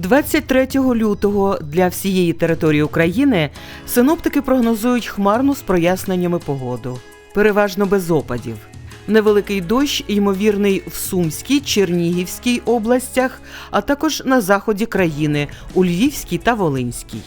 23 лютого для всієї території України синоптики прогнозують хмарну з проясненнями погоду. Переважно без опадів. Невеликий дощ, ймовірний в Сумській, Чернігівській областях, а також на заході країни у Львівській та Волинській.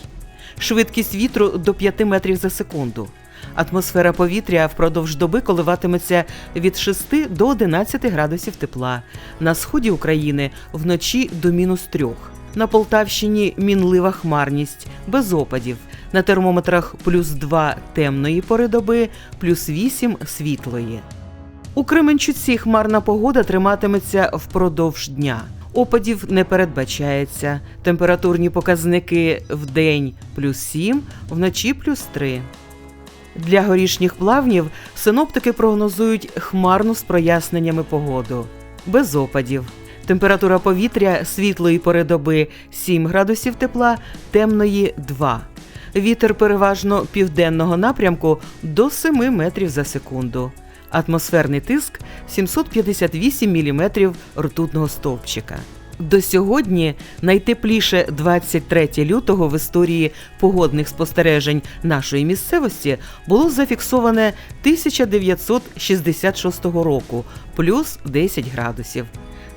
Швидкість вітру до 5 метрів за секунду. Атмосфера повітря впродовж доби коливатиметься від 6 до 11 градусів тепла. На сході України вночі до мінус 3. На Полтавщині мінлива хмарність, без опадів. На термометрах плюс 2 темної пори доби, плюс 8 світлої. У Кременчуці хмарна погода триматиметься впродовж дня. Опадів не передбачається. Температурні показники в день плюс 7, вночі плюс 3. Для горішніх плавнів синоптики прогнозують хмарну з проясненнями погоду. Без опадів. Температура повітря світлої пори доби 7 градусів тепла, темної 2. Вітер переважно південного напрямку до 7 метрів за секунду. Атмосферний тиск 758 мм ртутного стовпчика. До сьогодні найтепліше 23 лютого в історії погодних спостережень нашої місцевості було зафіксоване 1966 року плюс 10 градусів.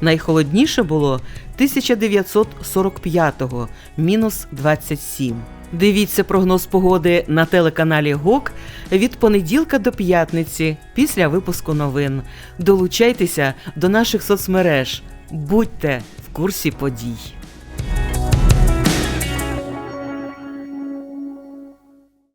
Найхолодніше було 1945-го мінус 27. Дивіться прогноз погоди на телеканалі ГОК від понеділка до п'ятниці після випуску новин. Долучайтеся до наших соцмереж. Будьте в курсі подій.